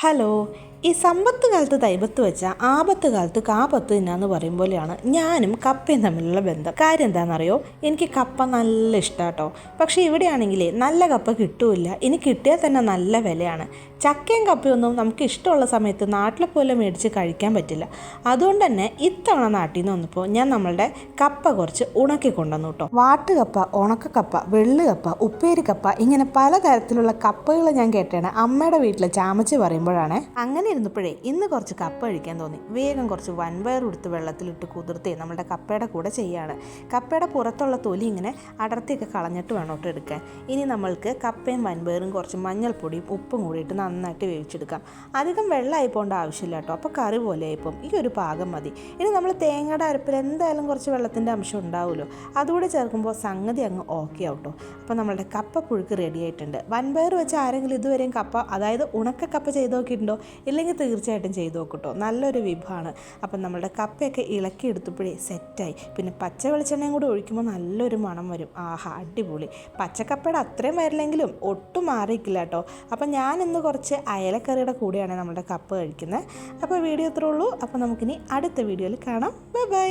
Hello ഈ സമ്പത്ത് കാലത്ത് തൈപത്ത് വെച്ച ആപത്ത് കാലത്ത് കാപത്ത് തിന്നാന്ന് പറയും പോലെയാണ് ഞാനും കപ്പയും തമ്മിലുള്ള ബന്ധം. കാര്യം എന്താണെന്നറിയോ എനിക്ക് കപ്പ നല്ല ഇഷ്ടമാട്ടോ പക്ഷേ ഇവിടെയാണെങ്കിൽ നല്ല കപ്പ കിട്ടൂല ഇനി കിട്ടിയാൽ തന്നെ നല്ല വിലയാണ്. ചക്കയും കപ്പയൊന്നും നമുക്ക് ഇഷ്ടമുള്ള സമയത്ത് നാട്ടിലെ പോലെ മേടിച്ച് കഴിക്കാൻ പറ്റില്ല. അതുകൊണ്ട് തന്നെ ഇത്തവണ നാട്ടിൽ നിന്ന് വന്നപ്പോൾ ഞാൻ നമ്മളുടെ കപ്പ കുറച്ച് ഉണക്കി കൊണ്ടുവന്നു കേട്ടോ വാട്ടുകപ്പ ഉണക്കക്കപ്പ വെള്ളുകപ്പ ഉപ്പേരിക്കപ്പ ഇങ്ങനെ പലതരത്തിലുള്ള കപ്പകൾ ഞാൻ കേട്ടാണ്. അമ്മയുടെ വീട്ടിലെ ചാമച്ച് പറയുമ്പോഴാണ്. അങ്ങനെ ഇരുന്നപ്പോഴേ ഇന്ന് കുറച്ച് കപ്പ കഴിക്കാൻ തോന്നി. വേഗം കുറച്ച് വൻപയർ എടുത്ത് വെള്ളത്തിലിട്ട് കുതിർത്തേ നമ്മളുടെ കപ്പയുടെ കൂടെ ചെയ്യാണ്. കപ്പയുടെ പുറത്തുള്ള തൊലി ഇങ്ങനെ അടർത്തിയൊക്കെ കളഞ്ഞിട്ട് വേണം കേട്ടോ എടുക്കാൻ. ഇനി നമ്മൾക്ക് കപ്പയും വൻപയറും കുറച്ച് മഞ്ഞൾപ്പൊടിയും ഉപ്പും കൂടിയിട്ട് നന്നായിട്ട് വേവിച്ചെടുക്കാം. അധികം വെള്ളമായി പോകേണ്ട ആവശ്യമില്ല കേട്ടോ. അപ്പോൾ കറി പോലെ ആയിപ്പം ഈ ഒരു പാകം മതി. ഇനി നമ്മൾ തേങ്ങയുടെ അരപ്പിൽ എന്തായാലും കുറച്ച് വെള്ളത്തിന്റെ അംശം ഉണ്ടാവുമല്ലോ. അതുകൂടെ ചേർക്കുമ്പോൾ സംഗതി അങ്ങ് ഓക്കെ ആവട്ടോ അപ്പോൾ നമ്മളുടെ കപ്പ പുഴുക്ക് റെഡി ആയിട്ടുണ്ട്. വൻപയർ വെച്ച് ആരെങ്കിലും ഇതുവരെയും കപ്പ അതായത് ഉണക്ക കപ്പ ചെയ്ത് നോക്കിയിട്ടുണ്ടോ? ഇല്ലെങ്കിൽ തീർച്ചയായിട്ടും ചെയ്ത് നോക്കട്ടോ നല്ലൊരു വിഭവമാണ്. അപ്പം നമ്മളുടെ കപ്പയൊക്കെ ഇളക്കി എടുത്തപ്പോഴേ സെറ്റായി. പിന്നെ പച്ച വെളിച്ചെണ്ണയും കൂടി ഒഴിക്കുമ്പോൾ നല്ലൊരു മണം വരും. ആഹാ അടിപൊളി. പച്ചക്കപ്പയുടെ അത്രയും വരില്ലെങ്കിലും ഒട്ടും മാറിയിക്കില്ല കേട്ടോ അപ്പം ഞാൻ ഇന്ന് കുറച്ച് അയലക്കറിയുടെ കൂടെയാണ് നമ്മുടെ കപ്പ് കഴിക്കുന്നത്. അപ്പോൾ വീഡിയോ ഇത്രേ ഉള്ളൂ. അപ്പോൾ നമുക്കിനി അടുത്ത വീഡിയോയിൽ കാണാം. Bye bye.